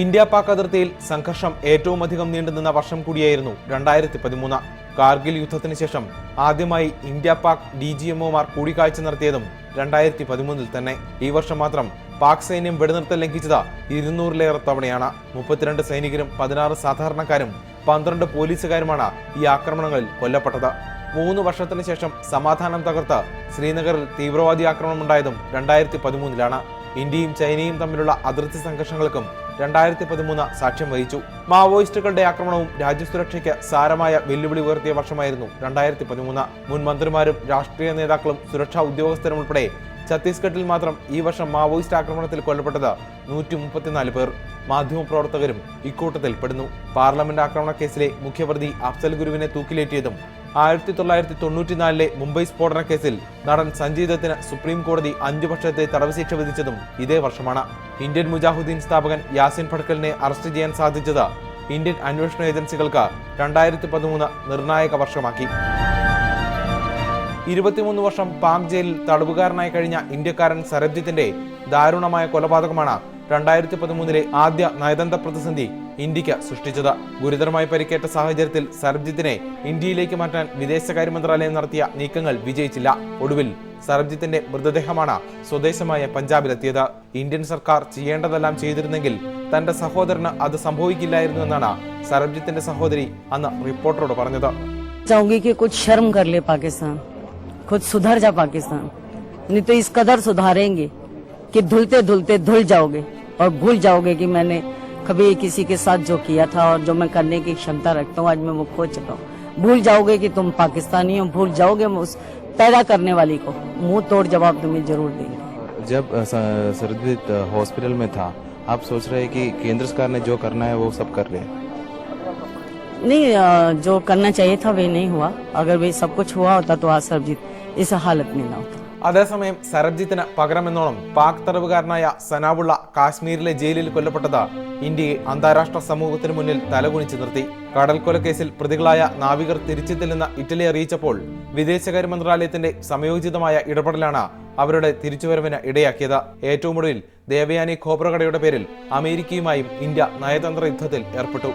India Pak അതിർത്തിയിൽ സംഘർഷം ഏറ്റവും അധികം നീണ്ടുനിന്ന വർഷം കൂടിയായിരുന്നു രണ്ടായിരത്തി പതിമൂന്ന് കാർഗിൽ യുദ്ധത്തിന് ശേഷം ആദ്യമായി ഇന്ത്യ പാക് ഡി ജി എംഒമാർ കൂടിക്കാഴ്ച നടത്തിയതും രണ്ടായിരത്തി പതിമൂന്നിൽ തന്നെ. ഈ വർഷം മാത്രം പാക് സൈന്യം വെടിനിർത്തൽ ലംഘിച്ചത് ഇരുന്നൂറിലേറെ തവണയാണ്. മുപ്പത്തിരണ്ട് സൈനികരും പതിനാറ് സാധാരണക്കാരും പന്ത്രണ്ട് പോലീസുകാരുമാണ് ഈ ആക്രമണങ്ങളിൽ കൊല്ലപ്പെട്ടത്. മൂന്ന് വർഷത്തിന് ശേഷം സമാധാനം തകർത്ത് ശ്രീനഗറിൽ തീവ്രവാദി ആക്രമണം ഉണ്ടായതും രണ്ടായിരത്തി പതിമൂന്നിലാണ് ഇന്ത്യയും ചൈനയും തമ്മിലുള്ള അതിർത്തി സംഘർഷങ്ങൾക്കും രണ്ടായിരത്തി പതിമൂന്ന് സാക്ഷ്യം വഹിച്ചു. മാവോയിസ്റ്റുകളുടെ ആക്രമണവും രാജ്യസുരക്ഷയ്ക്ക് സാരമായ വെല്ലുവിളി ഉയർത്തിയ വർഷമായിരുന്നു രണ്ടായിരത്തി പതിമൂന്ന് മുൻ മന്ത്രിമാരും രാഷ്ട്രീയ നേതാക്കളും സുരക്ഷാ ഉദ്യോഗസ്ഥരും ഉൾപ്പെടെ ഛത്തീസ്ഗഡിൽ മാത്രം ഈ വർഷം മാവോയിസ്റ്റ് ആക്രമണത്തിൽ കൊല്ലപ്പെട്ടത് നൂറ്റി മുപ്പത്തിനാല് പേർ. മാധ്യമപ്രവർത്തകരും ഇക്കൂട്ടത്തിൽ പെടുന്നു പാർലമെന്റ് ആക്രമണ കേസിലെ മുഖ്യപ്രതി അഫ്സൽ ഗുരുവിനെ തൂക്കിലേറ്റിയതും ആയിരത്തി തൊള്ളായിരത്തി തൊണ്ണൂറ്റിനാലിലെ മുംബൈ സ്ഫോടന കേസിൽ നടൻ സഞ്ജയ് ദത്തിന് സുപ്രീം കോടതി അഞ്ചു വർഷത്തെ തടവ് ശിക്ഷ വിധിച്ചതും ഇതേ വർഷമാണ്. ഇന്ത്യൻ മുജാഹുദ്ദീൻ സ്ഥാപകൻ യാസിൻ ഫഡ്കലിനെ അറസ്റ്റ് ചെയ്യാൻ സാധിച്ചത് ഇന്ത്യൻ അന്വേഷണ ഏജൻസികൾക്ക് രണ്ടായിരത്തി പതിമൂന്ന് നിർണായക വർഷമാക്കി. ഇരുപത്തിമൂന്ന് വർഷം പാക് ജയിലിൽ തടവുകാരനായി കഴിഞ്ഞ ഇന്ത്യക്കാരൻ സരബ്ജിത്തിന്റെ ദാരുണമായ കൊലപാതകമാണ് രണ്ടായിരത്തി പതിമൂന്നിലെ ആദ്യ നയതന്ത്ര പ്രതിസന്ധി ഇന്ത്യക്ക് സൃഷ്ടിച്ചത് ഗുരുതരമായി പരിക്കേറ്റ സാഹചര്യത്തിൽ സർബ്ജിത്തിനെ ഇന്ത്യയിലേക്ക് മാറ്റാൻ വിദേശകാര്യ മന്ത്രാലയം നടത്തിയ നീക്കങ്ങൾ വിജയിച്ചില്ല ഒടുവിൽ സർബ്ജിത്തിന്റെ മൃതദേഹമാണ് സ്വദേശമായ പഞ്ചാബിലെത്തിയത് ഇന്ത്യൻ സർക്കാർ ചെയ്യേണ്ടതെല്ലാം ചെയ്തിരുന്നെങ്കിൽ തന്റെ സഹോദരന് അത് സംഭവിക്കില്ലായിരുന്നു എന്നാണ് സർബ്ജിത്തിന്റെ സഹോദരി അന്ന് റിപ്പോർട്ടറോട് പറഞ്ഞത് चाहूंगी कि कुछ शर्म कर ले पाकिस्तान खुद सुधर जा पाकिस्तान नहीं तो इस कदर सुधारेंगे कि धुलते धुलते धुल जाओगे और भूल जाओगे कि मैंने कभी किसी के साथ जो किया था और जो मैं करने की क्षमता रखता हूँ आज मैं वो खो चुका हूँ। भूल जाओगे कि तुम पाकिस्तानी हो भूल जाओगे उस पैदा करने वाली को। मुँह तोड़ जवाब तुम्हें ज़रूर देंगे। जब स- सरदीप हॉस्पिटल में था आप सोच रहे हैं कि केंद्र सरकार ने जो करना है वो सब कर रहे हैं? नहीं जो करना चाहिए था वही नहीं हुआ। अगर वही सब कुछ हुआ होता तो आज सरजीत इस हालत में ना होता। അതേസമയം സരബ്ജിത്തിന് പകരമെന്നോണം പാക് തടവുകാരനായ സനാവുള്ള കാശ്മീരിലെ ജയിലിൽ കൊല്ലപ്പെട്ടത് ഇന്ത്യയെ അന്താരാഷ്ട്ര സമൂഹത്തിന് മുന്നിൽ തലകുനിച്ചു നിർത്തി. കടൽക്കൊലക്കേസിൽ പ്രതികളായ നാവികർ തിരിച്ചെത്തില്ലെന്ന് ഇറ്റലി അറിയിച്ചപ്പോൾ വിദേശകാര്യ മന്ത്രാലയത്തിന്റെ സമയോചിതമായ ഇടപെടലാണ് അവരുടെ തിരിച്ചുവരവിന് ഇടയാക്കിയത്. ഏറ്റവും ഒടുവിൽ ദേവയാനി ഖോബ്രകടയുടെ പേരിൽ അമേരിക്കയുമായും ഇന്ത്യ നയതന്ത്ര യുദ്ധത്തിൽ ഏർപ്പെട്ടു.